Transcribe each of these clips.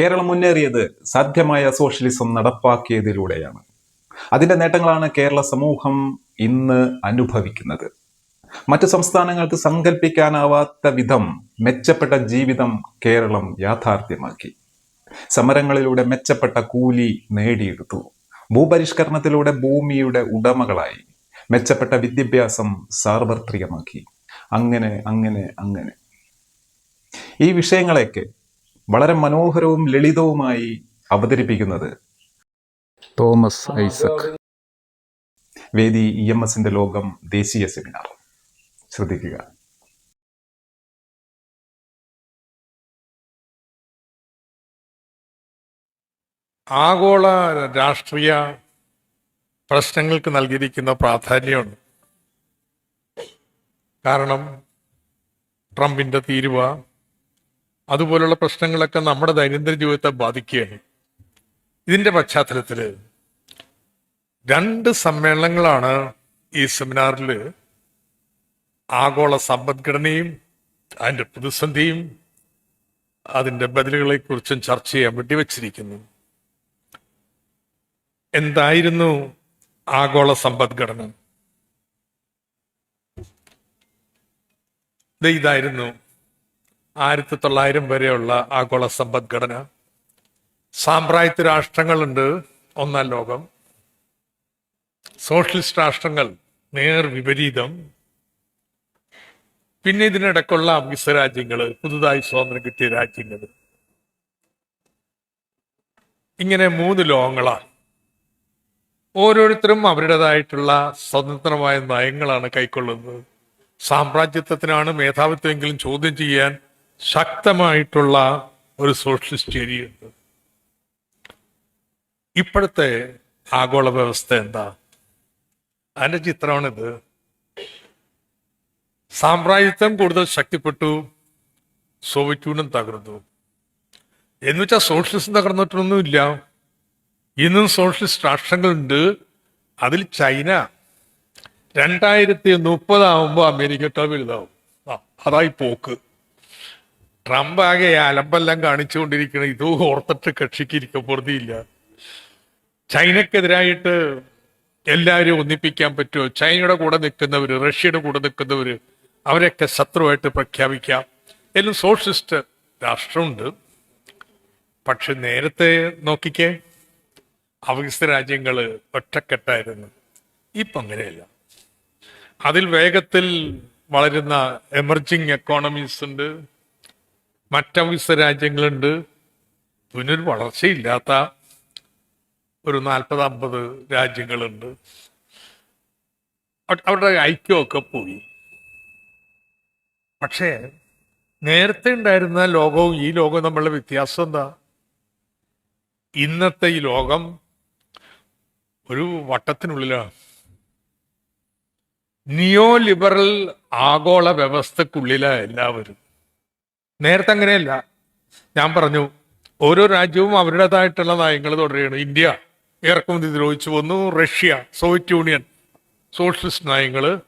കേരളം മുന്നേറിയത് സാധ്യമായ സോഷ്യലിസം നടപ്പാക്കിയതിലൂടെയാണ്. അതിന്റെ നേട്ടങ്ങളാണ് കേരള സമൂഹം ഇന്ന് അനുഭവിക്കുന്നത്. മറ്റു സംസ്ഥാനങ്ങൾക്ക് സങ്കല്പിക്കാനാവാത്ത വിധം മെച്ചപ്പെട്ട ജീവിതം കേരളം യാഥാർത്ഥ്യമാക്കി. സമരങ്ങളിലൂടെ മെച്ചപ്പെട്ട കൂലി നേടിയെടുത്തു. ഭൂപരിഷ്കരണത്തിലൂടെ ഭൂമിയുടെ ഉടമകളായി. മെച്ചപ്പെട്ട വിദ്യാഭ്യാസം സാർവത്രികമാക്കി. അങ്ങനെ അങ്ങനെ അങ്ങനെ. ഈ വിഷയങ്ങളെയൊക്കെ വളരെ മനോഹരവും ലളിതവുമായി അവതരിപ്പിക്കുന്നത് തോമസ് ഐസക്. വേദി ഇ എം എസിന്റെ ലോകം ദേശീയ സെമിനാർ. ശ്രദ്ധിക്കുക. ആഗോള രാഷ്ട്രീയ പ്രശ്നങ്ങൾക്ക് നൽകിയിരിക്കുന്ന പ്രാധാന്യമുണ്ട്. കാരണം ട്രംപിന്റെ തീരുവ അതുപോലുള്ള പ്രശ്നങ്ങളൊക്കെ നമ്മുടെ ദൈനംദിന ജീവിതത്തെ ബാധിക്കുകയാണ്. ഇതിന്റെ പശ്ചാത്തലത്തിൽ രണ്ട് സമ്മേളനങ്ങളാണ് ഈ സെമിനാറിൽ ആഗോള സമ്പദ്ഘടനയും അതിന്റെ പ്രതിസന്ധിയും ബദലുകളെ കുറിച്ചും ചർച്ച ചെയ്യാൻ വേണ്ടി വെച്ചിരിക്കുന്നു എന്തായിരുന്നു ആഗോള സമ്പദ്ഘടന? ഇതായിരുന്നു ആയിരത്തി തൊള്ളായിരം വരെയുള്ള ആഗോള സമ്പദ്ഘടന സാമ്പ്രായത്യ രാഷ്ട്രങ്ങളുണ്ട് ഒന്നാം ലോകം. സോഷ്യലിസ്റ്റ് രാഷ്ട്രങ്ങൾ നേർ വിപരീതം. പിന്നെ ഇതിനിടക്കുള്ള അവികസ രാജ്യങ്ങൾ പുതുതായി സ്വാതന്ത്ര്യം കിട്ടിയ രാജ്യങ്ങൾ ഇങ്ങനെ മൂന്ന് ലോകങ്ങളാണ് ഓരോരുത്തരും അവരുടേതായിട്ടുള്ള സ്വതന്ത്രമായ നയങ്ങളാണ് കൈക്കൊള്ളുന്നത്. സാമ്രാജ്യത്വത്തിനാണ് മേധാവിത്വമെങ്കിലും ചോദ്യം ചെയ്യാൻ ശക്തമായിട്ടുള്ള ഒരു സോഷ്യലിസ്റ്റ് ഏരിയുണ്ട് ഇപ്പോഴത്തെ ആഗോള വ്യവസ്ഥ എന്താ? അതിന്റെ ചിത്രമാണിത്. സാമ്രാജ്യത്വം കൂടുതൽ ശക്തിപ്പെട്ടു സോവിയറ്റ് യൂണിയൻ തകർന്നു. എന്ന് വെച്ചാൽ സോഷ്യലിസം തകർന്നിട്ടൊന്നുമില്ല ഇന്നും സോഷ്യലിസ്റ്റ് രാഷ്ട്രങ്ങളുണ്ട്. അതിൽ ചൈന രണ്ടായിരത്തി മുപ്പതാവുമ്പോൾ അമേരിക്ക വലുതാവും. അതായി പോക്ക്. ട്രംപ് ആകെ അലമ്പെല്ലാം കാണിച്ചുകൊണ്ടിരിക്കണം ഇതും ഓർത്തിട്ട് കക്ഷിക്ക് ഇരിക്കപ്പെടുത്തിയില്ല ചൈനക്കെതിരായിട്ട് എല്ലാവരും ഒന്നിപ്പിക്കാൻ പറ്റുമോ? ചൈനയുടെ കൂടെ നിൽക്കുന്നവർ റഷ്യയുടെ കൂടെ നിൽക്കുന്നവർ അവരെയൊക്കെ ശത്രുവായിട്ട് പ്രഖ്യാപിക്കാം. എല്ലാം സോഷ്യലിസ്റ്റ് രാഷ്ട്രമുണ്ട്. പക്ഷെ നേരത്തെ നോക്കിക്കേ അവികസിത രാജ്യങ്ങൾ ഒറ്റക്കെട്ടായിരുന്നു. ഇപ്പം അങ്ങനെയല്ല. അതിൽ വേഗത്തിൽ വളരുന്ന എമർജിങ് എക്കോണമീസ് ഉണ്ട്. മറ്റവികസിത രാജ്യങ്ങളുണ്ട് പുനർ വളർച്ചയില്ലാത്ത ഒരു നാൽപ്പത് അമ്പത് രാജ്യങ്ങളുണ്ട്. അവ- അവരുടെ ഐക്യമൊക്കെ പോയി. പക്ഷേ നേരത്തെ ഉണ്ടായിരുന്ന ലോകവും ഈ ലോകവും തമ്മിലുള്ള വ്യത്യാസം എന്താ? ഇന്നത്തെ ഈ ലോകം ഒരു വട്ടത്തിനുള്ളിലാണ് നിയോ ലിബറൽ ആഗോള വ്യവസ്ഥക്കുള്ളിലാണ് എല്ലാവരും. നേരത്തെ അങ്ങനെയല്ല. ഞാൻ പറഞ്ഞു ഓരോ രാജ്യവും അവരുടേതായിട്ടുള്ള നയങ്ങൾ തുടരുകയാണ്. ഇന്ത്യ ഇറക്കുമതി ദ്രോഹിച്ചു വന്നു റഷ്യ സോവിയറ്റ് യൂണിയൻ സോഷ്യലിസ്റ്റ് നയങ്ങൾ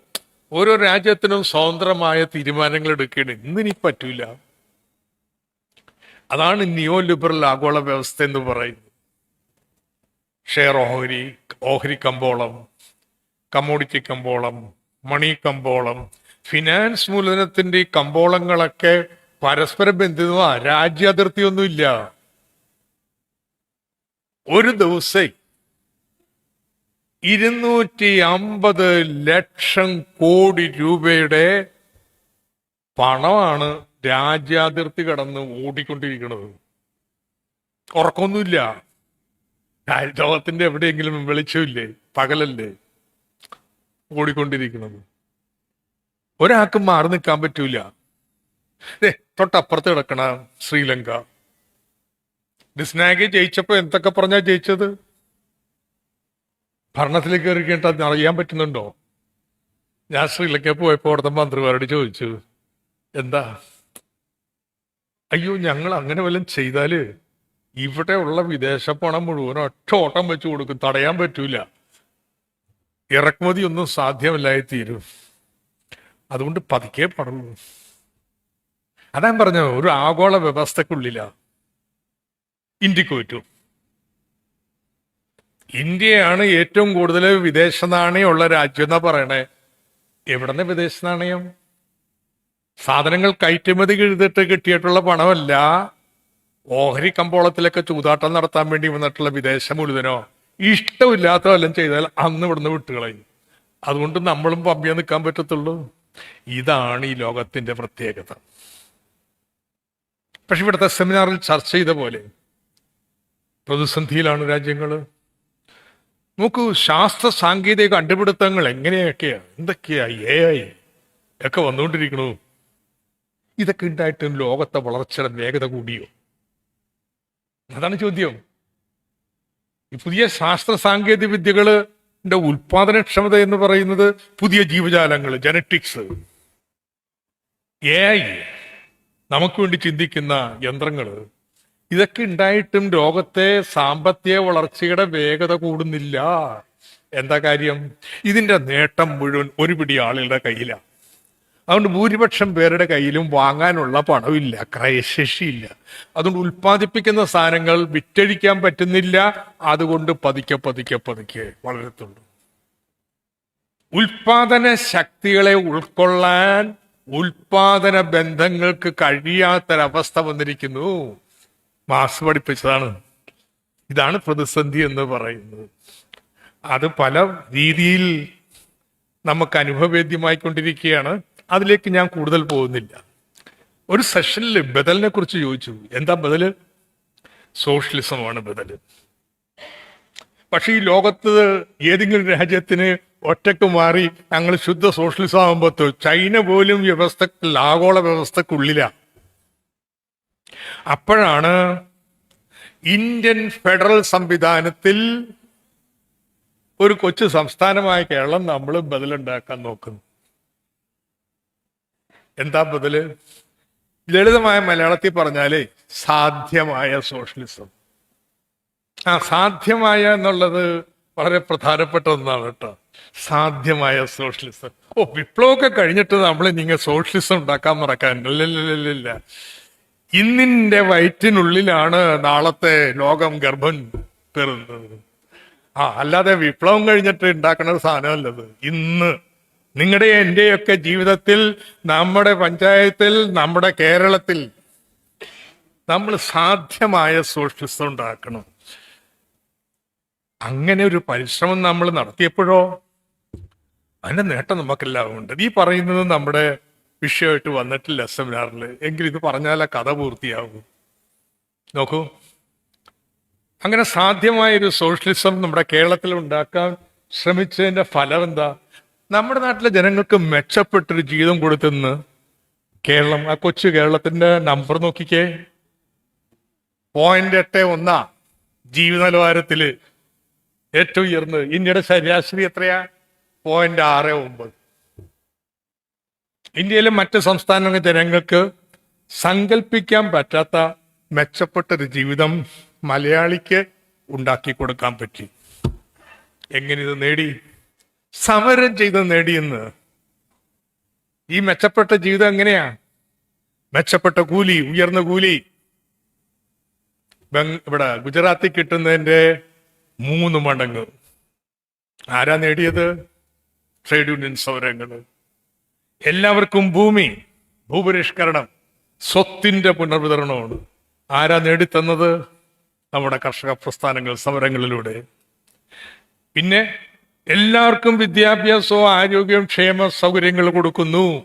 ഓരോ രാജ്യത്തിനും സ്വതന്ത്രമായ തീരുമാനങ്ങൾ എടുക്കുകയാണ്. ഇന്നിനി പറ്റൂല. അതാണ് നിയോ ലിബറൽ ആഗോള വ്യവസ്ഥ എന്ന് പറയുന്നത്. ഷെയർ ഓഹരി ഓഹരി കമ്പോളം കമ്മോഡിറ്റി കമ്പോളം മണി കമ്പോളം ഫിനാൻസ് മൂലധനത്തിന്റെ ഈ കമ്പോളങ്ങളൊക്കെ പരസ്പര ബന്ധിതമാ. രാജ്യാതിർത്തിയൊന്നുമില്ല. ഒരു ദിവസം ഇരുന്നൂറ്റി അമ്പത് ലക്ഷം കോടി രൂപയുടെ പണമാണ് രാജ്യാതിർത്തി കടന്ന് ഓടിക്കൊണ്ടിരിക്കുന്നത്. ഉറക്കമൊന്നുമില്ല ലോകത്തിന്റെ എവിടെയെങ്കിലും വെളിച്ചമില്ലേ? പകലല്ലേ? ഓടിക്കൊണ്ടിരിക്കുന്നത്. ഒരാൾക്കും മാറി നിൽക്കാൻ പറ്റൂല. തൊട്ടപ്പുറത്ത് കിടക്കണ ശ്രീലങ്ക. ഡിസ്നാഗി ജയിച്ചപ്പോ എന്തൊക്കെ പറഞ്ഞാ ജയിച്ചത്? ഭരണത്തിലേക്ക് അത് അറിയാൻ പറ്റുന്നുണ്ടോ? ഞാൻ ശ്രീലങ്ക പോയപ്പോ അവിടുത്തെ മന്ത്രിമാരോട് ചോദിച്ചു എന്താ? അയ്യോ ഞങ്ങൾ അങ്ങനെ വല്ലതും ചെയ്താൽ ഇവിടെ ഉള്ള വിദേശ പണം മുഴുവൻ ഒറ്റ ഓട്ടം വെച്ച് കൊടുക്കും തടയാൻ പറ്റൂല. ഇറക്കുമതി ഒന്നും സാധ്യമല്ലായി തീരും അതുകൊണ്ട് പതുക്കെ പാടുള്ളൂ അതാ പറഞ്ഞ ഒരു ആഗോള വ്യവസ്ഥക്കുള്ളില ഇന്ത്യയ്ക്ക് പറ്റൂ. ഇന്ത്യയാണ് ഏറ്റവും കൂടുതൽ വിദേശ നാണയമുള്ള രാജ്യം എന്നാ പറയണേ. എവിടുന്ന് വിദേശ നാണയം? സാധനങ്ങൾ കയറ്റുമതി എഴുതിട്ട് കിട്ടിയിട്ടുള്ള പണമല്ല. ഓഹരി കമ്പോളത്തിലൊക്കെ ചൂതാട്ടം നടത്താൻ വേണ്ടി വന്നിട്ടുള്ള വിദേശ മുഴുവനോ? ഇഷ്ടമില്ലാത്ത ചെയ്താൽ അന്ന് ഇവിടുന്ന് വിട്ടുകളയും അതുകൊണ്ട് നമ്മളും പമ്പിയ നിൽക്കാൻ പറ്റത്തുള്ളൂ. ഇതാണ് ഈ ലോകത്തിന്റെ പ്രത്യേകത. പക്ഷെ ഇവിടുത്തെ സെമിനാറിൽ ചർച്ച ചെയ്ത പോലെ പ്രതിസന്ധിയിലാണ് രാജ്യങ്ങൾ. നോക്കൂ ശാസ്ത്ര സാങ്കേതിക കണ്ടുപിടുത്തങ്ങൾ എങ്ങനെയൊക്കെയാണ് എന്തൊക്കെയാ എ ഐ ഒക്കെ വന്നുകൊണ്ടിരിക്കണു? ഇതൊക്കെ ഉണ്ടായിട്ടും ലോകത്തെ വളർച്ചയുടെ വേഗത കൂടിയോ? അതാണ് ചോദ്യം. ഈ പുതിയ ശാസ്ത്ര സാങ്കേതിക വിദ്യകളുടെ ഉൽപാദനക്ഷമത എന്ന് പറയുന്നത് പുതിയ ജീവജാലങ്ങൾ ജനറ്റിക്സ് എ ഐ നമുക്ക് വേണ്ടി ചിന്തിക്കുന്ന യന്ത്രങ്ങൾ ഇതൊക്കെ ഉണ്ടായിട്ടും ലോകത്തെ സാമ്പത്തിക വളർച്ചയുടെ വേഗത കൂടുന്നില്ല. എന്താ കാര്യം? ഇതിന്റെ നേട്ടം മുഴുവൻ ഒരു പിടി ആളുകളുടെ കയ്യിലാണ് അതുകൊണ്ട് ഭൂരിപക്ഷം പേരുടെ കയ്യിലും വാങ്ങാനുള്ള പണമില്ല ക്രയശേഷിയില്ല. അതുകൊണ്ട് ഉൽപ്പാദിപ്പിക്കുന്ന സാധനങ്ങൾ വിറ്റഴിക്കാൻ പറ്റുന്നില്ല. അതുകൊണ്ട് പതുക്കെ പതുക്കെ പതുക്കെ വളരത്തുള്ളൂ. ഉൽപാദന ശക്തികളെ ഉൾക്കൊള്ളാൻ ഉൽപാദന ബന്ധങ്ങൾക്ക് കഴിയാത്തൊരവസ്ഥ വന്നിരിക്കുന്നു. മാസ് പഠിപ്പിച്ചതാണ്. ഇതാണ് പ്രതിസന്ധി എന്ന് പറയുന്നത്. അത് പല രീതിയിൽ നമുക്ക് അനുഭവവേദ്യമായിക്കൊണ്ടിരിക്കുകയാണ് അതിലേക്ക് ഞാൻ കൂടുതൽ പോകുന്നില്ല. ഒരു സെഷനിൽ ബദലിനെ കുറിച്ച് ചോദിച്ചു. എന്താ ബദൽ? സോഷ്യലിസമാണ് ബദൽ. പക്ഷെ ഈ ലോകത്ത് ഏതെങ്കിലും രാജ്യത്തിന് ഒറ്റയ്ക്ക് മാറി ഞങ്ങൾ ശുദ്ധ സോഷ്യലിസം ആകുമ്പോൾ ചൈന പോലും വ്യവസ്ഥ ആഗോള വ്യവസ്ഥക്കുള്ളിലാണ് അപ്പോഴാണ് ഇന്ത്യൻ ഫെഡറൽ സംവിധാനത്തിൽ ഒരു കൊച്ചു സംസ്ഥാനമായ കേരളം നമ്മൾ ബദലുണ്ടാക്കാൻ നോക്കുന്നു. എന്താ ബദൽ? ലളിതമായ മലയാളത്തിൽ പറഞ്ഞാൽ സാധ്യമായ സോഷ്യലിസം ആ സാധ്യമായ എന്നുള്ളത് വളരെ പ്രധാനപ്പെട്ട ഒന്നാണ് കേട്ടോ. സാധ്യമായ സോഷ്യലിസം. ഓ വിപ്ലവമൊക്കെ കഴിഞ്ഞിട്ട് നമ്മൾ നിങ്ങൾ സോഷ്യലിസം ഉണ്ടാക്കാൻ മറക്കാൻ. ഇല്ല ഇന്നിന്റെ വയറ്റിനുള്ളിലാണ് നാളത്തെ ലോകം ഗർഭം പെറുന്നത്. ആ അല്ലാതെ വിപ്ലവം കഴിഞ്ഞിട്ട് ഉണ്ടാക്കുന്ന ഒരു സാധനമല്ലത്. ഇന്ന് നിങ്ങളുടെ എന്റെയൊക്കെ ജീവിതത്തിൽ നമ്മുടെ പഞ്ചായത്തിൽ നമ്മുടെ കേരളത്തിൽ നമ്മൾ സാധ്യമായ സോഷ്യലിസം ഉണ്ടാക്കണം. അങ്ങനെ ഒരു പരിശ്രമം നമ്മൾ നടത്തിയപ്പോഴോ? അതിന്റെ നേട്ടം നമുക്കെല്ലാം ഉണ്ട്. ഈ പറയുന്നത് നമ്മുടെ വിഷയമായിട്ട് വന്നിട്ടില്ല സെമിനാറിൽ എങ്കിലും ഇത് പറഞ്ഞാൽ ആ കഥ പൂർത്തിയാകും നോക്കൂ. അങ്ങനെ സാധ്യമായ ഒരു സോഷ്യലിസം നമ്മുടെ കേരളത്തിൽ ഉണ്ടാക്കാൻ ശ്രമിച്ചതിന്റെ ഫലം എന്താ? നമ്മുടെ നാട്ടിലെ ജനങ്ങൾക്ക് മെച്ചപ്പെട്ടൊരു ജീവിതം കൊടുത്തെന്ന് കേരളം ആ കൊച്ചു കേരളത്തിന്റെ നമ്പർ നോക്കിക്കേ. പോയിന്റ് എട്ട് ഒന്നാ. ജീവിത നിലവാരത്തിൽ ഏറ്റവും ഉയർന്നത് ഇന്ത്യയുടെ ശരാശരി എത്രയാ? പോയിന്റ് ആറ് ഒമ്പത്. ഇന്ത്യയിലെ മറ്റ് സംസ്ഥാനങ്ങളിലെ ജനങ്ങൾക്ക് സങ്കല്പിക്കാൻ പറ്റാത്ത മെച്ചപ്പെട്ടൊരു ജീവിതം മലയാളിക്ക് ഉണ്ടാക്കി കൊടുക്കാൻ പറ്റി. എങ്ങനെ ഇത് നേടി? സമരം ചെയ്ത് നേടിയെന്ന് ഈ മെച്ചപ്പെട്ട ജീവിതം എങ്ങനെയാ? മെച്ചപ്പെട്ട കൂലി ഉയർന്ന കൂലി. ഇവിടെ ഗുജറാത്തിൽ കിട്ടുന്നതിന്റെ മൂന്ന് മടങ്ങ്. ആരാ നേടിയത്? ട്രേഡ് യൂണിയൻ സമരങ്ങൾ എല്ലാവർക്കും ഭൂമി ഭൂപരിഷ്കരണം സ്വത്തിന്റെ പുനർവിതരണമാണ്. ആരാ നേടിത്തന്നത്? നമ്മുടെ കർഷക പ്രസ്ഥാനങ്ങൾ സമരങ്ങളിലൂടെ. പിന്നെ എല്ലാവർക്കും വിദ്യാഭ്യാസവും ആരോഗ്യവും ക്ഷേമ സൗകര്യങ്ങൾ കൊടുക്കുന്നു.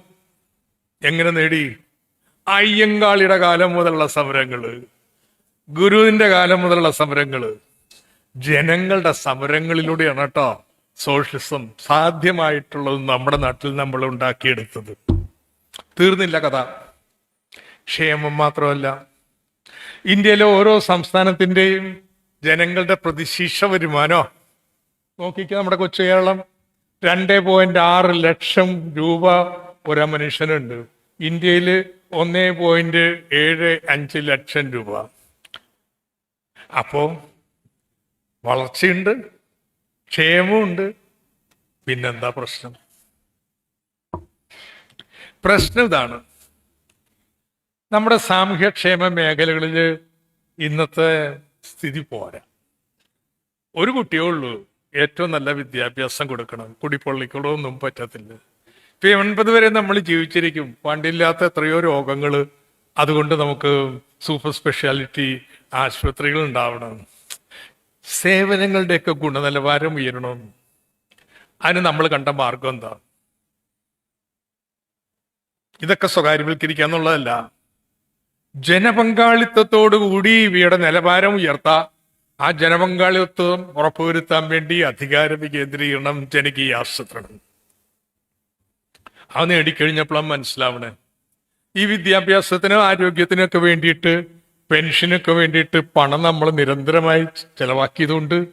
എങ്ങനെ നേടി? അയ്യങ്കാളിയുടെ കാലം മുതലുള്ള സമരങ്ങൾ. ഗുരുവിന്റെ കാലം മുതലുള്ള സമരങ്ങൾ. ജനങ്ങളുടെ സമരങ്ങളിലൂടെയാണ് കേട്ടോ സോഷ്യലിസം സാധ്യമായിട്ടുള്ളത് നമ്മുടെ നാട്ടിൽ നമ്മൾ ഉണ്ടാക്കിയെടുത്തത്. തീർന്നില്ല കഥ. ക്ഷേമം മാത്രമല്ല. ഇന്ത്യയിലെ ഓരോ സംസ്ഥാനത്തിന്റെയും ജനങ്ങളുടെ പ്രതിശീർഷ വരുമാനോ നോക്കിക്കുക നമ്മുടെ കൊച്ചു കേരളം രണ്ട് പോയിന്റ് ആറ് ലക്ഷം രൂപ ഒരു മനുഷ്യനുണ്ട്. ഇന്ത്യയിൽ ഒന്നേ പോയിന്റ് ഏഴ് അഞ്ച് ലക്ഷം രൂപ. അപ്പോ വളർച്ചയുണ്ട് ക്ഷേമമുണ്ട് പിന്നെന്താ പ്രശ്നം? പ്രശ്നം ഇതാണ്. നമ്മുടെ സാമൂഹ്യക്ഷേമ മേഖലകളിൽ ഇന്നത്തെ സ്ഥിതി പോരാ. ഒരു കുട്ടിയേ ഉള്ളൂ ഏറ്റവും നല്ല വിദ്യാഭ്യാസം കൊടുക്കണം. കുടിപ്പള്ളിക്കൂടെ ഒന്നും പറ്റത്തില്ല. ഇപ്പൊ എൺപത് വരെ നമ്മൾ ജീവിച്ചിരിക്കും. പണ്ടില്ലാത്ത എത്രയോ രോഗങ്ങൾ അതുകൊണ്ട് നമുക്ക് സൂപ്പർ സ്പെഷ്യാലിറ്റി ആശുപത്രികൾ ഉണ്ടാവണം. സേവനങ്ങളുടെയൊക്കെ ഗുണനിലവാരം ഉയരണം. അതിന് നമ്മൾ കണ്ട മാർഗം എന്താ? ഇതൊക്കെ സ്വകാര്യവൽക്കരിക്കുക എന്നുള്ളതല്ല. ജനപങ്കാളിത്തത്തോടു കൂടി ഇവയുടെ നിലവാരം ഉയർത്താ. ആ ജനപങ്കാളിത്വം ഉറപ്പുവരുത്താൻ വേണ്ടി അധികാര വികേന്ദ്രീകരണം ജനകീയ ആസൂത്രണം. അത് നേടിക്കഴിഞ്ഞപ്പോഴാണ് മനസ്സിലാവണേ. ഈ വിദ്യാഭ്യാസത്തിനും ആരോഗ്യത്തിനും ഒക്കെ വേണ്ടിയിട്ട് പെൻഷനൊക്കെ വേണ്ടിയിട്ട് പണം നമ്മൾ നിരന്തരമായി ചെലവാക്കിയതുകൊണ്ട്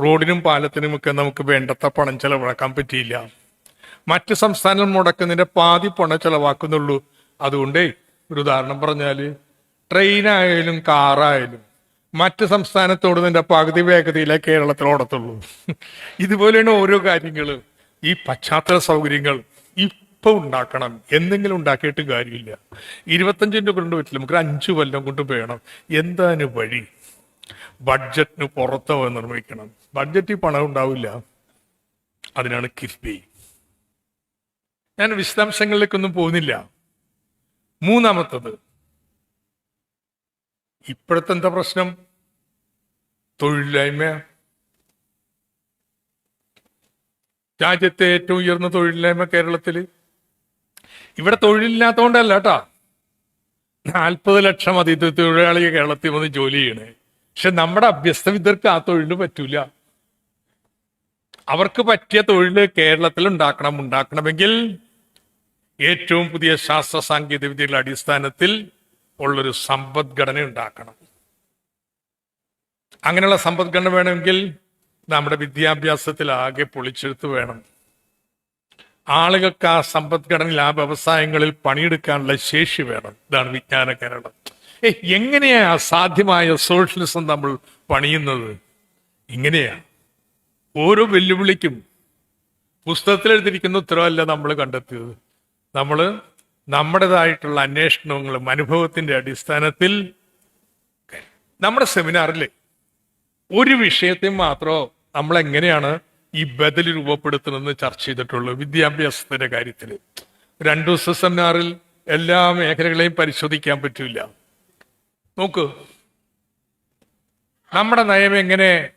റോഡിനും പാലത്തിനുമൊക്കെ നമുക്ക് വേണ്ടത്ര പണം ചെലവാക്കാൻ പറ്റിയില്ല. മറ്റ് സംസ്ഥാനം മുടക്കുന്നതിന്റെ പാതി പണം ചെലവാക്കുന്നുള്ളൂ. അതുകൊണ്ടേ ഒരു ഉദാഹരണം പറഞ്ഞാൽ ട്രെയിനായാലും കാറായാലും മറ്റ് സംസ്ഥാനത്തോടുന്നതിന്റെ പകുതി വേഗതയിലെ കേരളത്തിൽ ഓടത്തുള്ളൂ. ഇതുപോലെയാണ് ഓരോ കാര്യങ്ങൾ ഈ പശ്ചാത്തല സൗകര്യങ്ങൾ ഇപ്പൊ ഉണ്ടാക്കണം. എന്തെങ്കിലും ഉണ്ടാക്കിയിട്ട് കാര്യമില്ല. ഇരുപത്തഞ്ചിന്റെ കൊണ്ട് പറ്റില്ല. നമുക്ക് അഞ്ചു കൊല്ലം കൊണ്ട് വേണം. എന്താണ് വഴി? ബഡ്ജറ്റിന് പുറത്ത് നിർമ്മിക്കണം. ബഡ്ജറ്റിൽ പണം ഉണ്ടാവില്ല. അതിനാണ് കിഫ്ബി. ഞാൻ വിശദാംശങ്ങളിലേക്കൊന്നും പോകുന്നില്ല. മൂന്നാമത്തത് ഇപ്പോഴത്തെ എന്താ പ്രശ്നം? തൊഴിലില്ലായ്മ. രാജ്യത്തെ ഏറ്റവും ഉയർന്ന തൊഴിലില്ലായ്മ കേരളത്തിൽ ഇവിടെ തൊഴിലില്ലാത്തതുകൊണ്ടല്ല കേട്ടാ നാൽപ്പത് ലക്ഷം അതിഥി തൊഴിലാളിയെ കേരളത്തിൽ വന്ന് ജോലി ചെയ്യണേ. പക്ഷെ നമ്മുടെ അഭ്യസ്ത വിദർക്ക് ആ തൊഴിൽ പറ്റൂല. അവർക്ക് പറ്റിയ തൊഴിൽ കേരളത്തിൽ ഉണ്ടാക്കണം ഉണ്ടാക്കണമെങ്കിൽ ഏറ്റവും പുതിയ ശാസ്ത്ര സാങ്കേതിക വിദ്യകളുടെ അടിസ്ഥാനത്തിൽ ഉള്ളൊരു സമ്പദ്ഘടന ഉണ്ടാക്കണം. അങ്ങനെയുള്ള സമ്പദ്ഘടന വേണമെങ്കിൽ നമ്മുടെ വിദ്യാഭ്യാസത്തിൽ ആകെ പൊളിച്ചെടുത്ത് വേണം. ആളുകൾക്ക് ആ സമ്പദ്ഘടനയിൽ ആ വ്യവസായങ്ങളിൽ പണിയെടുക്കാനുള്ള ശേഷി വേണം. ഇതാണ് വിജ്ഞാന കേരളം. ഏ എങ്ങനെയാ സാധ്യമായ സോഷ്യലിസം നമ്മൾ പണിയുന്നത്? ഇങ്ങനെയാ. ഓരോ വെല്ലുവിളിക്കും. പുസ്തകത്തിൽ എഴുതിയിരിക്കുന്ന ഉത്തരവല്ല നമ്മൾ കണ്ടെത്തിയത്. നമ്മൾ നമ്മുടേതായിട്ടുള്ള അന്വേഷണങ്ങളും അനുഭവത്തിന്റെ അടിസ്ഥാനത്തിൽ നമ്മുടെ സെമിനാറിൽ ഒരു വിഷയത്തെ മാത്രം നമ്മൾ എങ്ങനെയാണ് ഈ ബദൽ രൂപപ്പെടുത്തണമെന്ന് ചർച്ച ചെയ്തിട്ടുള്ളൂ വിദ്യാഭ്യാസത്തിന്റെ കാര്യത്തിൽ. രണ്ടു ദിവസ സെമിനാറിൽ എല്ലാ മേഖലകളെയും പരിശോധിക്കാൻ പറ്റില്ല. നോക്ക്. നമ്മുടെ നയം എങ്ങനെ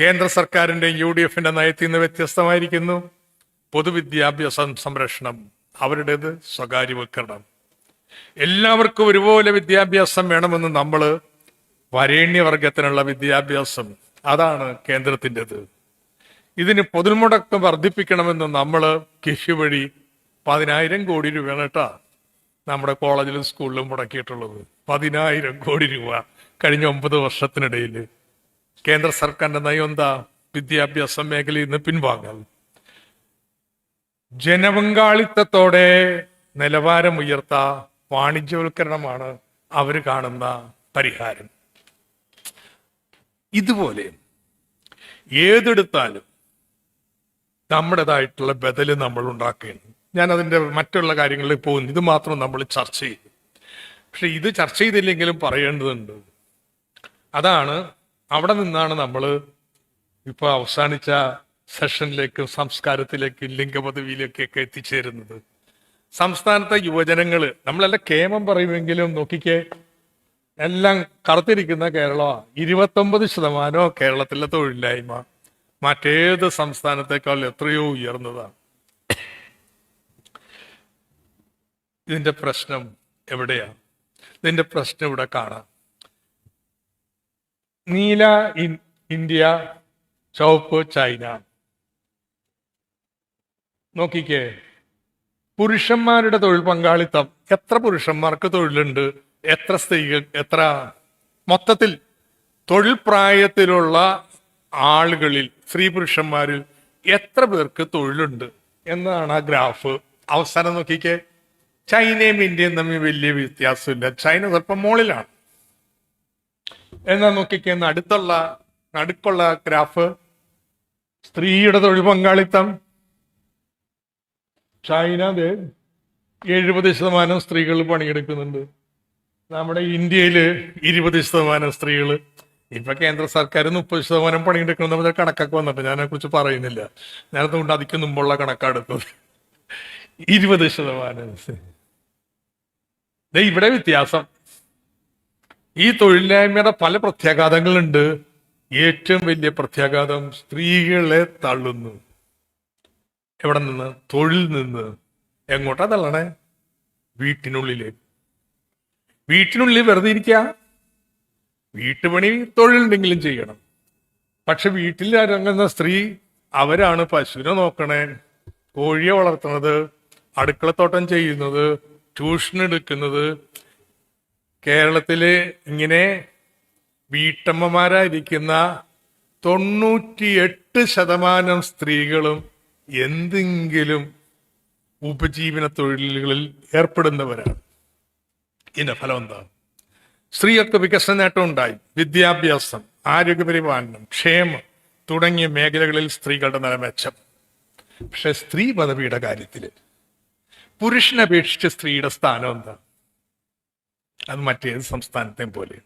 കേന്ദ്ര സർക്കാരിന്റെയും യു ഡി എഫിന്റെ നയത്തിൽ നിന്ന് വ്യത്യസ്തമായിരിക്കുന്നു? പൊതുവിദ്യാഭ്യാസ സംരക്ഷണം അവരുടേത് സ്വകാര്യവൽക്കരണം. എല്ലാവർക്കും ഒരുപോലെ വിദ്യാഭ്യാസം വേണമെന്ന് നമ്മൾ വരേണ്യവർഗത്തിനുള്ള വിദ്യാഭ്യാസം അതാണ് കേന്ദ്രത്തിന്റെത്. ഇതിന് പൊതുമുടക്കം വർദ്ധിപ്പിക്കണമെന്ന് നമ്മൾ കൃഷി വഴി പതിനായിരം കോടി രൂപയാണ് കേട്ടാ നമ്മുടെ കോളേജിലും സ്കൂളിലും മുടക്കിയിട്ടുള്ളത്. പതിനായിരം കോടി രൂപ കഴിഞ്ഞ ഒമ്പത് വർഷത്തിനിടയിൽ കേന്ദ്ര സർക്കാരിന്റെ നയം വിദ്യാഭ്യാസ മേഖലയിൽ നിന്ന് പിൻവാങ്ങൽ. ജനപങ്കാളിത്തത്തോടെ നിലവാരം ഉയർത്ത വാണിജ്യവൽക്കരണമാണ് അവർ കാണുന്ന പരിഹാരം. ഇതുപോലെ ഏതെടുത്താലും നമ്മുടേതായിട്ടുള്ള ബദൽ നമ്മൾ ഉണ്ടാക്കുകയാണ്. ഞാൻ അതിന്റെ മറ്റുള്ള കാര്യങ്ങളിൽ പോകുന്നു. ഇത് മാത്രം നമ്മൾ ചർച്ച ചെയ്തു പക്ഷെ ഇത് ചർച്ച ചെയ്തില്ലെങ്കിലും പറയേണ്ടതുണ്ട്. അതാണ് അവിടെ നിന്നാണ് നമ്മൾ ഇപ്പോൾ അവസാനിച്ച സെഷനിലേക്കും സംസ്കാരത്തിലേക്കും ലിംഗപദവിയിലേക്കൊക്കെ എത്തിച്ചേരുന്നത്. സംസ്ഥാനത്തെ യുവജനങ്ങൾ നമ്മളെല്ലാം കേമം പറയുമെങ്കിലും നോക്കിക്കേ എല്ലാം കറുത്തിരിക്കുന്ന കേരളമാണ്. ഇരുപത്തൊമ്പത് ശതമാനമോ കേരളത്തിലെ തൊഴിലില്ലായ്മ. മറ്റേത് സംസ്ഥാനത്തെക്കാൾ എത്രയോ ഉയർന്നതാണ്. ഇതിന്റെ പ്രശ്നം എവിടെയാണ്? ഇതിന്റെ പ്രശ്നം ഇവിടെ കാണാം. നീല ഇന്ത്യ ചുവപ്പ് ചൈന. നോക്കിക്കേ പുരുഷന്മാരുടെ തൊഴിൽ പങ്കാളിത്തം എത്ര പുരുഷന്മാർക്ക് തൊഴിലുണ്ട് എത്ര സ്ത്രീകൾ എത്ര? മൊത്തത്തിൽ തൊഴിൽ പ്രായത്തിലുള്ള ആളുകളിൽ സ്ത്രീ പുരുഷന്മാരിൽ എത്ര പേർക്ക് തൊഴിലുണ്ട് എന്നതാണ് ആ ഗ്രാഫ്. അവസാനം നോക്കിക്കേ. ചൈനയും ഇന്ത്യയും തമ്മിൽ വലിയ വ്യത്യാസമില്ല. ചൈന സ്വല്പം മുകളിലാണ് എന്നാ നോക്കിക്കേ അടുത്തുള്ള നടുക്കുള്ള ഗ്രാഫ്. സ്ത്രീയുടെ തൊഴിൽ പങ്കാളിത്തം. ചൈന എഴുപത് ശതമാനം സ്ത്രീകൾ പണിയെടുക്കുന്നുണ്ട്. നമ്മുടെ ഇന്ത്യയിൽ ഇരുപത് ശതമാനം സ്ത്രീകൾ. ഇപ്പൊ കേന്ദ്ര സർക്കാർ മുപ്പത് ശതമാനം പണിയെടുക്കണം നമ്മൾ കണക്കൊക്കെ വന്നിട്ട് ഞാൻ കുറിച്ച് പറയുന്നില്ല. ഞാനതുകൊണ്ട് അതിക്ക് മുമ്പുള്ള കണക്കെടുത്തത് ഇരുപത് ശതമാനം. ഇവിടെ വ്യത്യാസം. ഈ തൊഴിലില്ലായ്മയുടെ പല പ്രത്യാഘാതങ്ങളുണ്ട്. ഏറ്റവും വലിയ പ്രത്യാഘാതം സ്ത്രീകളെ തള്ളുന്നു. എവിടെ നിന്ന്? തൊഴിൽ നിന്ന്. എങ്ങോട്ടാ തള്ളണേ? വീട്ടിനുള്ളിലേക്ക് വീട്ടിനുള്ളിൽ വെറുതെ ഇരിക്കുക വീട്ടുപണി തൊഴിലുണ്ടെങ്കിലും ചെയ്യണം. പക്ഷെ വീട്ടിൽ ഇറങ്ങുന്ന സ്ത്രീ അവരാണ് പശുവിനെ നോക്കണേ. കോഴിയെ വളർത്തുന്നത് അടുക്കളത്തോട്ടം ചെയ്യുന്നത് ട്യൂഷൻ എടുക്കുന്നത്. കേരളത്തിൽ ഇങ്ങനെ വീട്ടമ്മമാരായിരിക്കുന്ന തൊണ്ണൂറ്റിയെട്ട് ശതമാനം സ്ത്രീകളും എന്തെങ്കിലും ഉപജീവന തൊഴിലുകളിൽ ഏർപ്പെടുന്നവരാണ്. ഇതിന്റെ ഫലം എന്താ സ്ത്രീകൾക്ക് വികസന നേട്ടം ഉണ്ടായി. വിദ്യാഭ്യാസം ആരോഗ്യപരിപാലനം ക്ഷേമം തുടങ്ങിയ മേഖലകളിൽ സ്ത്രീകളുടെ നില മെച്ചം പക്ഷെ സ്ത്രീ പദവിയുടെ കാര്യത്തിൽ പുരുഷനെ അപേക്ഷിച്ച് സ്ത്രീയുടെ സ്ഥാനം എന്താ? അത് മറ്റേത് സംസ്ഥാനത്തെയും പോലെ.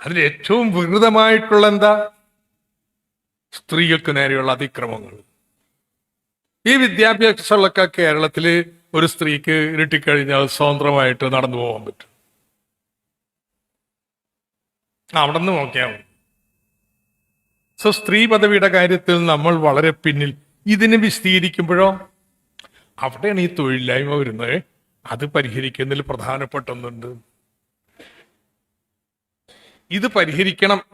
അതിൽ ഏറ്റവും വികൃതമായിട്ടുള്ള എന്താ? സ്ത്രീകൾക്ക് നേരെയുള്ള അതിക്രമങ്ങൾ. ഈ വിദ്യാഭ്യാസമുള്ള കേരളത്തിൽ ഒരു സ്ത്രീക്ക് ഇരുട്ടിക്കഴിഞ്ഞാൽ സ്വതന്ത്രമായിട്ട് നടന്നു പോകാൻ പറ്റും. അവിടെ നിന്ന് നോക്കിയാൽ സോ സ്ത്രീ പദവിയുടെ കാര്യത്തിൽ നമ്മൾ വളരെ പിന്നിൽ. ഇതിനെ വിശദീകരിക്കുമ്പോഴോ? അവിടെയാണ് ഈ തൊഴിലില്ലായ്മ വരുന്നത്. അത് പരിഹരിക്കുന്നതിൽ പ്രധാനപ്പെട്ട ഒന്നുണ്ട്. ഇത് പരിഹരിക്കണം.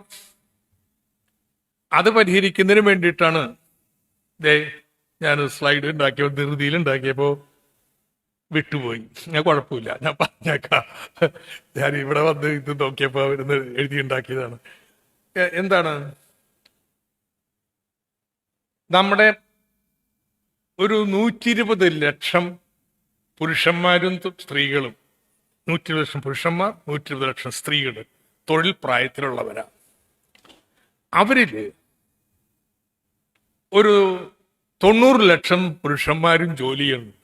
അത് പരിഹരിക്കുന്നതിന് വേണ്ടിയിട്ടാണ് ഞാൻ സ്ലൈഡ് ഉണ്ടാക്കിയപ്പോൾ ധൃതിയിൽ ഉണ്ടാക്കിയപ്പോ വിട്ടുപോയി. ഞാൻ കുഴപ്പമില്ല. ഞാൻ പറഞ്ഞേക്കാം. ഞാൻ ഇവിടെ വന്ന് ഇത് നോക്കിയപ്പോ ഇരുന്ന് എഴുതി ഉണ്ടാക്കിയതാണ് എന്താണ്? നമ്മുടെ ഒരു നൂറ്റി ഇരുപത് ലക്ഷം പുരുഷന്മാരും സ്ത്രീകളും. നൂറ്റി ഇരുപത് ലക്ഷം പുരുഷന്മാർ നൂറ്റി ഇരുപത് ലക്ഷം സ്ത്രീകൾ തൊഴിൽ പ്രായത്തിലുള്ളവരാ. അവരിൽ ഒരു തൊണ്ണൂറ് ലക്ഷം പുരുഷന്മാരും ജോലി ചെയ്യുന്നു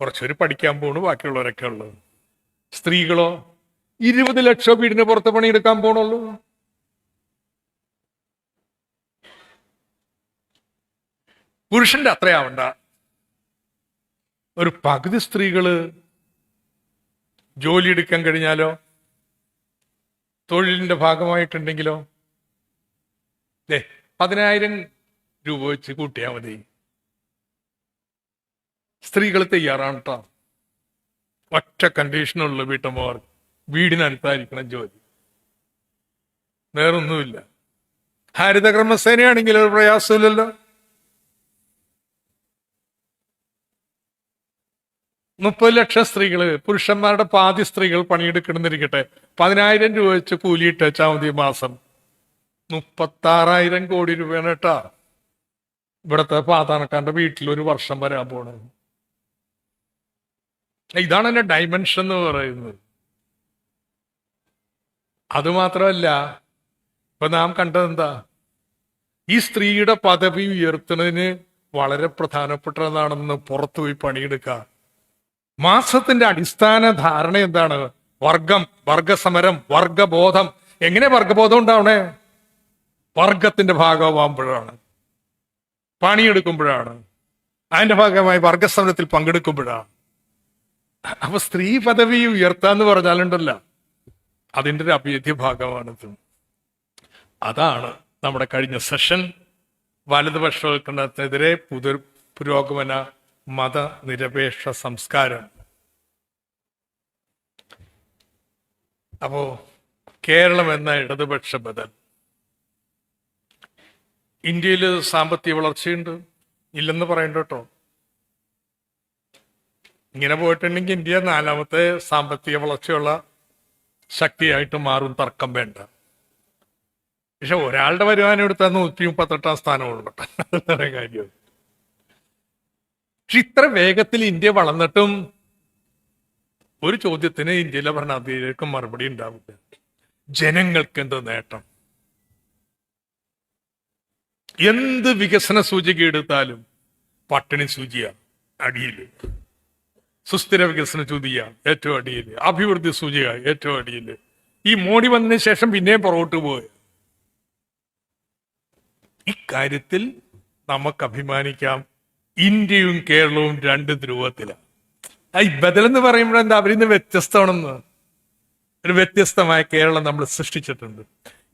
കുറച്ചൊരു പഠിക്കാൻ പോണു ബാക്കിയുള്ളവരൊക്കെ ഉള്ളത് സ്ത്രീകളോ ഇരുപത് ലക്ഷം വീടിന് പുറത്ത് പണിയെടുക്കാൻ പോണുള്ളൂ. പുരുഷന്റെ അത്രയാവണ്ട ഒരു പകുതി സ്ത്രീകൾ ജോലി എടുക്കാൻ കഴിഞ്ഞാലോ തൊഴിലിന്റെ ഭാഗമായിട്ടുണ്ടെങ്കിലോ ദേ പതിനായിരം രൂപ വെച്ച് കൂട്ടിയാൽ മതി. സ്ത്രീകൾ തയ്യാറാണ് ഒറ്റ കണ്ടീഷനുള്ള വീട്ടമ്മമാർ വീടിനടുത്തായിരിക്കണം ജോലി. വേറൊന്നുമില്ല. ഹരിതകർമ്മസേനയാണെങ്കിൽ ഒരു പ്രയാസമില്ലല്ലോ. മുപ്പത് ലക്ഷം സ്ത്രീകൾ പുരുഷന്മാരുടെ പാതി സ്ത്രീകൾ പണിയെടുക്കണമെന്നിരിക്കട്ടെ. പതിനായിരം രൂപ വെച്ച് കൂലിയിട്ട് വെച്ചാൽ മതി മാസം. മുപ്പത്താറായിരം കോടി രൂപയാണ് കേട്ടാ ഇവിടുത്തെ പാതാണക്കാരുടെ വീട്ടിൽ ഒരു വർഷം വരാൻ പോണത്. ഇതാണ് എന്റെ ഡൈമെൻഷൻ എന്ന് പറയുന്നത്. അതുമാത്രമല്ല ഇപ്പൊ നാം കണ്ടത് എന്താ? ഈ സ്ത്രീയുടെ പദവി ഉയർത്തുന്നതിന് വളരെ പ്രധാനപ്പെട്ടതാണെന്ന് പുറത്തു പോയി പണിയെടുക്കുക. മാസത്തിന്റെ അടിസ്ഥാന ധാരണ എന്താണ്? വർഗം വർഗസമരം വർഗബോധം. എങ്ങനെ വർഗബോധം ഉണ്ടാവണേ? വർഗത്തിന്റെ ഭാഗമാകുമ്പോഴാണ് പണിയെടുക്കുമ്പോഴാണ്. അതിന്റെ ഭാഗമായി വർഗസമരത്തിൽ പങ്കെടുക്കുമ്പോഴാണ്. അപ്പൊ സ്ത്രീ പദവി ഉയർത്താന്ന് പറഞ്ഞാലുണ്ടല്ല. അതിന്റെ ഒരു അഭേദ്യ ഭാഗമാണിത്. അതാണ് നമ്മുടെ കഴിഞ്ഞ സെഷൻ വലതുപക്ഷവൽക്കരണത്തിനെതിരെ പുതിർ പുരോഗമന മതനിരപേക്ഷ സംസ്കാരം. അപ്പോ കേരളം എന്ന ഇടതുപക്ഷ ബദൽ ഇന്ത്യയിൽ സാമ്പത്തിക വളർച്ചയുണ്ട്. ഇല്ലെന്ന് പറയണ്ട കേട്ടോ. ഇങ്ങനെ പോയിട്ടുണ്ടെങ്കിൽ ഇന്ത്യ നാലാമത്തെ സാമ്പത്തിക വളർച്ചയുള്ള ശക്തിയായിട്ട് മാറും തർക്കം വേണ്ട. പക്ഷെ ഒരാളുടെ വരുമാനം എടുത്താൽ നൂറ്റി മുപ്പത്തെട്ടാം സ്ഥാനമുള്ളൂ കാര്യം? പക്ഷെ ഇത്ര വേഗത്തിൽ ഇന്ത്യ വളർന്നിട്ടും ഒരു ചോദ്യത്തിന് ഇന്ത്യയിലെ ഭരണാധികാരികൾക്ക് മറുപടി ഉണ്ടാവില്ല. ജനങ്ങൾക്ക് എന്ത് നേട്ടം? എന്ത് വികസന സൂചിക എടുത്താലും പട്ടിണി സൂചിയ അടിയിൽ സുസ്ഥിര വികസന ചുതിയ ഏറ്റവും അടിയിൽ അഭിവൃദ്ധി സൂചിക ഏറ്റവും അടിയിൽ ഈ മോഡി വന്നതിന് ശേഷം പിന്നെയും പുറകോട്ട് പോയി. ഇക്കാര്യത്തിൽ നമുക്ക് അഭിമാനിക്കാം. ഇന്ത്യയും കേരളവും രണ്ട് ധ്രുവത്തിലാണ്. ഈ എന്ന് പറയുമ്പോൾ എന്താ? അവരിന്ന് വ്യത്യസ്തമാണെന്ന്. ഒരു വ്യത്യസ്തമായ കേരളം നമ്മൾ സൃഷ്ടിച്ചിട്ടുണ്ട്.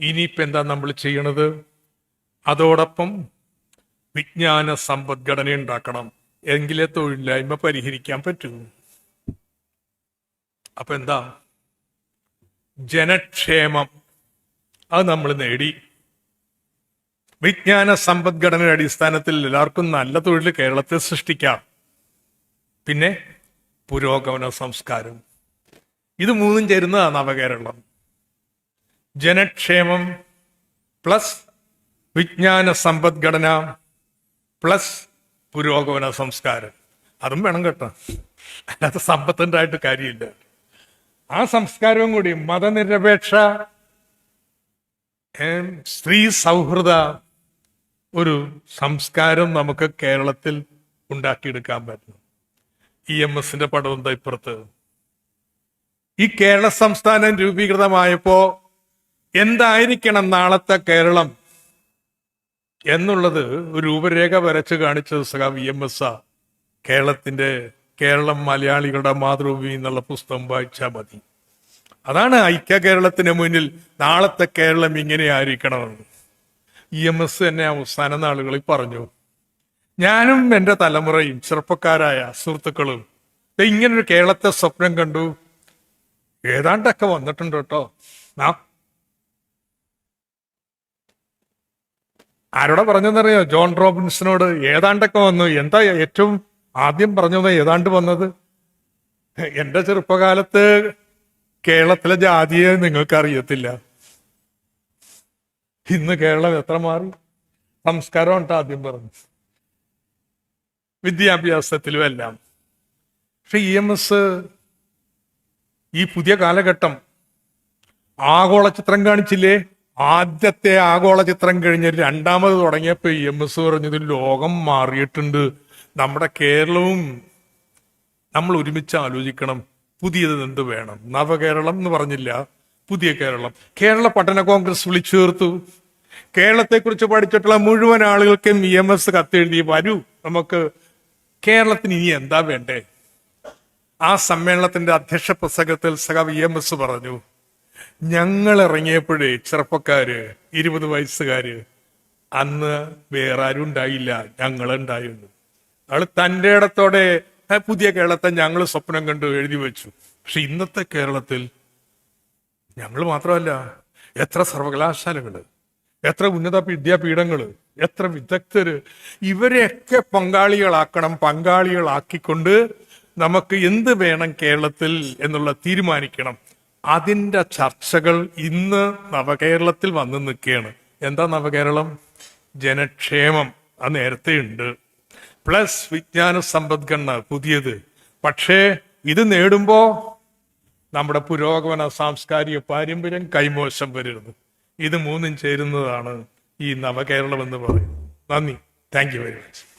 ഇനിയിപ്പോ എന്താ നമ്മൾ ചെയ്യണത്? അതോടൊപ്പം വിജ്ഞാന സമ്പദ്ഘടന ഉണ്ടാക്കണം എങ്കിലേ തൊഴിലില്ലായ്മ പരിഹരിക്കാൻ പറ്റൂ. അപ്പൊ എന്താ? ജനക്ഷേമം. അത് നമ്മൾ നേടി. വിജ്ഞാന സമ്പദ്ഘടനയുടെ അടിസ്ഥാനത്തിൽ എല്ലാവർക്കും നല്ല തൊഴിൽ കേരളത്തിൽ സൃഷ്ടിക്കാം. പിന്നെ പുരോഗമന സംസ്കാരം. ഇത് മൂന്നും ചേരുന്നതാണ് നവകേരളം. ജനക്ഷേമം പ്ലസ് വിജ്ഞാന സമ്പദ്ഘടന പ്ലസ് പുരോഗമന സംസ്കാരം. അതും വേണം കേട്ടോ. അല്ലാതെ സമ്പത്തുണ്ടായിട്ട് കാര്യമില്ല. ആ സംസ്കാരവും കൂടി മതനിരപേക്ഷ സ്ത്രീ സൗഹൃദ ഒരു സംസ്കാരം നമുക്ക് കേരളത്തിൽ ഉണ്ടാക്കിയെടുക്കാൻ പറ്റുന്നു. ഇ എം എസിന്റെ പടം എന്താ ഇപ്പുറത്ത്? ഈ കേരള സംസ്ഥാനം രൂപീകൃതമായപ്പോ എന്തായിരിക്കണം നാളത്തെ കേരളം? എന്നുള്ളത് ഒരു രൂപരേഖ വരച്ച് കാണിച്ചത് സഖാ വി എം എസ് ആ. കേരളത്തിന്റെ കേരളം മലയാളികളുടെ മാതൃഭൂമി എന്നുള്ള പുസ്തകം വായിച്ചാൽ മതി. അതാണ് ഐക്യ കേരളത്തിന് മുന്നിൽ നാളത്തെ കേരളം ഇങ്ങനെ ആയിരിക്കണമെന്ന്. ഇ എം എസ് തന്നെ അവസാന നാളുകളിൽ പറഞ്ഞു. ഞാനും എന്റെ തലമുറയും ചെറുപ്പക്കാരായ സുഹൃത്തുക്കളും ഇങ്ങനൊരു കേരളത്തെ സ്വപ്നം കണ്ടു. ഏതാണ്ടൊക്കെ വന്നിട്ടുണ്ട് കേട്ടോ. ആരോടെ പറഞ്ഞെന്നറിയോ ജോൺ റോബിൻസിനോട് ഏതാണ്ടൊക്കെ വന്നു. എന്താ ഏറ്റവും ആദ്യം പറഞ്ഞത്? ഏതാണ്ട് വന്നത്? എന്റെ ചെറുപ്പകാലത്ത് കേരളത്തിലെ ജാതിയെ നിങ്ങൾക്ക് അറിയത്തില്ല ഇന്ന് കേരളം എത്ര മാറി? സംസ്കാരം ഉണ്ട് ആദ്യം പറഞ്ഞു. വിദ്യാഭ്യാസത്തിലും എല്ലാം. പക്ഷെ ഇ എം എസ് ഈ പുതിയ കാലഘട്ടം ആഗോള ചിത്രം കാണിച്ചില്ലേ? ആദ്യത്തെ ആഗോള ചിത്രം കഴിഞ്ഞ് രണ്ടാമത് തുടങ്ങിയപ്പോ എം എസ് പറഞ്ഞത് ലോകം മാറിയിട്ടുണ്ട്. നമ്മുടെ കേരളവും നമ്മൾ ഒരുമിച്ച് ആലോചിക്കണം. പുതിയത് എന്ത് വേണം? നവകേരളം എന്ന് പറഞ്ഞില്ല. പുതിയ കേരളം. കേരള പഠന കോൺഗ്രസ് വിളിച്ചു ചേർത്തു കേരളത്തെക്കുറിച്ച് പഠിച്ചിട്ടുള്ള മുഴുവൻ ആളുകൾക്കും ഇ എം എസ് കത്തെഴുതി വരൂ നമുക്ക് കേരളത്തിന് ഇനി എന്താ വേണ്ടേ? ആ സമ്മേളനത്തിന്റെ അധ്യക്ഷ പ്രസംഗത്തിൽ സഖാവ് ഇ എം എസ് പറഞ്ഞു. ഞങ്ങൾ ഇറങ്ങിയപ്പോഴേ ചെറുപ്പക്കാര് ഇരുപത് വയസ്സുകാര് അന്ന് വേറെ ആരും ഉണ്ടായില്ല ഞങ്ങൾ ഉണ്ടായിരുന്നു അവൾ തന്റെ ഇടത്തോടെ പുതിയ കേരളത്തെ ഞങ്ങൾ സ്വപ്നം കണ്ടു എഴുതി വെച്ചു. പക്ഷെ ഇന്നത്തെ കേരളത്തിൽ ഞങ്ങൾ മാത്രമല്ല എത്ര സർവകലാശാലകൾ എത്ര ഉന്നത വിദ്യാപീഠങ്ങൾ എത്ര വിദഗ്ധര് ഇവരെയൊക്കെ പങ്കാളികളാക്കണം പങ്കാളികളാക്കിക്കൊണ്ട് നമുക്ക് എന്ത് വേണം കേരളത്തിൽ എന്നുള്ള തീരുമാനിക്കണം. അതിന്റെ ചർച്ചകൾ ഇന്ന് നവകേരളത്തിൽ വന്നു നിൽക്കുകയാണ്. എന്താ നവകേരളം? ജനക്ഷേമം. അത് നേരത്തെ ഉണ്ട് പ്ലസ് വിജ്ഞാന സമ്പദ്ഘടന പുതിയത്. പക്ഷേ ഇത് നേടുമ്പോ നമ്മുടെ പുരോഗമന സാംസ്കാരിക പാരമ്പര്യം കൈമോശം വരരുത്. ഇത് മൂന്നും ചേരുന്നതാണ് ഈ നവകേരളം എന്ന് പറയുന്നത്. നന്ദി. Thank you very much